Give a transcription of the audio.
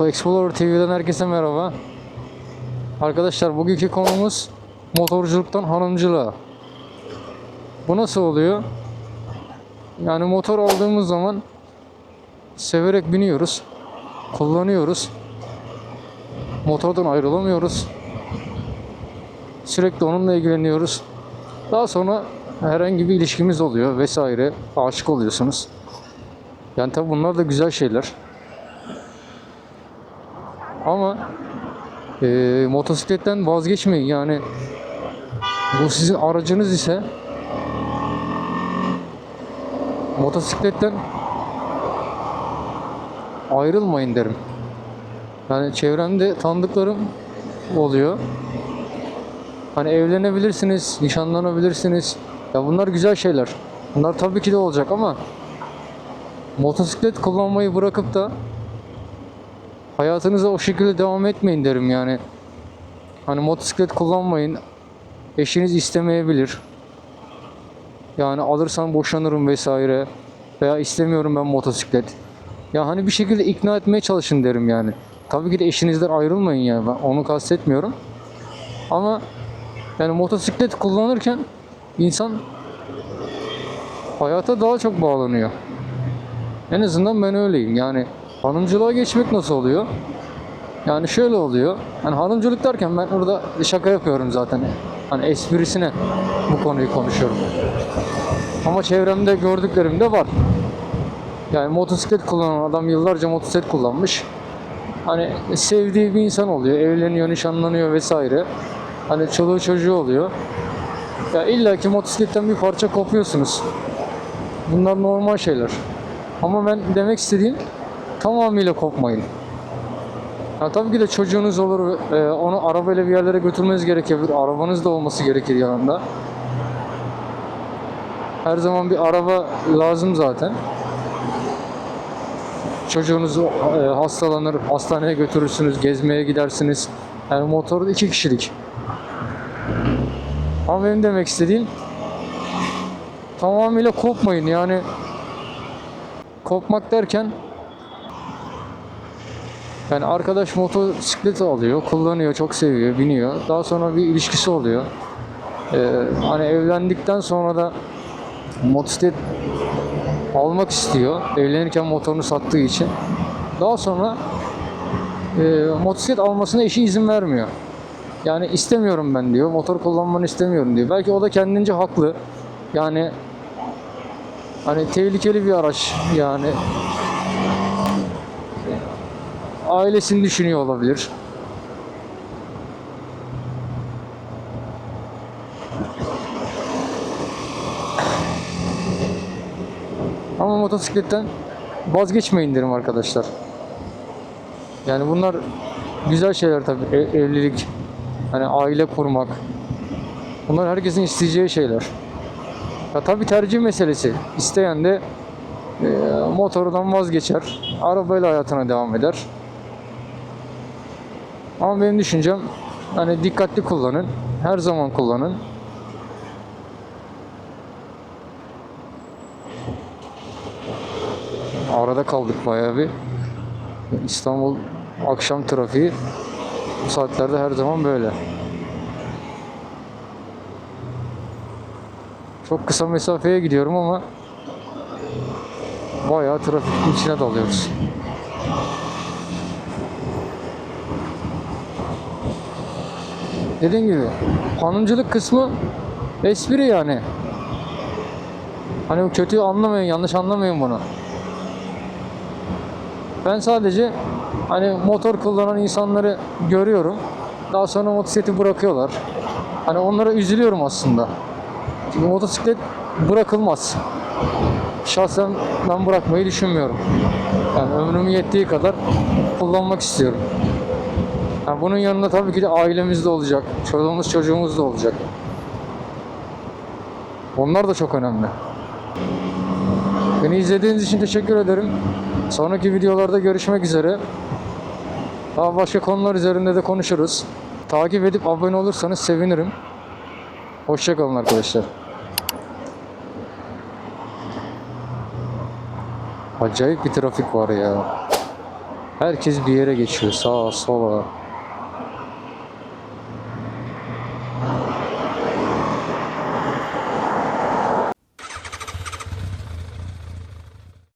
Moto Explorer TV'den herkese merhaba. Arkadaşlar bugünkü konumuz motorculuktan hanımcılığa. Bu nasıl oluyor? Yani motor aldığımız zaman severek biniyoruz, kullanıyoruz. Motordan ayrılamıyoruz. Sürekli onunla ilgileniyoruz. Daha sonra herhangi bir ilişkimiz oluyor vesaire. Aşık oluyorsunuz. Yani tabi bunlar da güzel şeyler. Ama eee, motosikletten vazgeçmeyin yani bu sizin aracınız ise motosikletten ayrılmayın derim. Yani çevremde tanıdıklarım oluyor. Hani evlenebilirsiniz, nişanlanabilirsiniz. Ya bunlar güzel şeyler. Bunlar tabii ki de olacak ama motosiklet kullanmayı bırakıp da hayatınıza o şekilde devam etmeyin derim yani. Hani motosiklet kullanmayın. Eşiniz istemeyebilir. Yani alırsan boşanırım vesaire. Veya istemiyorum ben motosiklet. Ya hani bir şekilde ikna etmeye çalışın derim yani. Tabii ki de eşinizden ayrılmayın yani. Ben onu kastetmiyorum. Ama yani motosiklet kullanırken insan hayata daha çok bağlanıyor. En azından ben öyleyim. Yani hanımcılığa geçmek nasıl oluyor? Yani şöyle oluyor. Hani hanımcılık derken ben orada şaka yapıyorum zaten. Hani esprisine bu konuyu konuşuyorum. Ama çevremde gördüklerim de var. Yani motosiklet kullanan adam yıllarca motosiklet kullanmış. Hani sevdiği bir insan oluyor, evleniyor, nişanlanıyor vesaire. Hani çoluğu çocuğu oluyor. Ya illa ki motosikletten bir parça kopuyorsunuz. Bunlar normal şeyler. Ama ben demek istediğim tamamıyla kopmayın. Ya tabii ki de çocuğunuz olur, e, onu arabayla bir yerlere götürmeniz gerekebilir. Arabanız da olması gerekir yanında. Her zaman bir araba lazım zaten. Çocuğunuz e, hastalanır, hastaneye götürürsünüz, gezmeye gidersiniz. Yani motor iki kişilik. Ama benim demek istediğim tamamıyla kopmayın yani kopmak derken yani arkadaş motosiklet alıyor, kullanıyor, çok seviyor, biniyor. Daha sonra bir ilişkisi oluyor. Ee, hani evlendikten sonra da motosiklet almak istiyor. Evlenirken motorunu sattığı için. Daha sonra e, motosiklet almasına eşi izin vermiyor. Yani istemiyorum ben diyor. Motor kullanmanı istemiyorum diyor. Belki o da kendince haklı. Yani hani tehlikeli bir araç yani ailesini düşünüyor olabilir. Ama motosikletten vazgeçmeyin derim arkadaşlar. Yani bunlar güzel şeyler tabii. E- evlilik, hani aile kurmak. Bunlar herkesin isteyeceği şeyler. Ya tabii tercih meselesi. İsteyen de e, motordan vazgeçer. Arabayla hayatına devam eder. Ama benim düşüncem hani dikkatli kullanın. Her zaman kullanın. Arada kaldık bayağı bir. İstanbul akşam trafiği bu saatlerde her zaman böyle. Çok kısa mesafeye gidiyorum ama bayağı trafikin içine dalıyoruz. Dediğim gibi hanımcılık kısmı espri yani. Hani kötü anlamayın, yanlış anlamayın bunu. Ben sadece hani motor kullanan insanları görüyorum. Daha sonra motosikleti bırakıyorlar. Hani onlara üzülüyorum aslında. Çünkü motosiklet bırakılmaz. Şahsen ben bırakmayı düşünmüyorum. Yani ömrümün yettiği kadar kullanmak istiyorum. Yani bunun yanında tabii ki de ailemiz de olacak. Çoluğumuz çocuğumuz da olacak. Onlar da çok önemli. Beni izlediğiniz için teşekkür ederim. Sonraki videolarda görüşmek üzere. Daha başka konular üzerinde de konuşuruz. Takip edip abone olursanız sevinirim. Hoşçakalın arkadaşlar. Acayip bir trafik var ya. Herkes bir yere geçiyor sağa sola.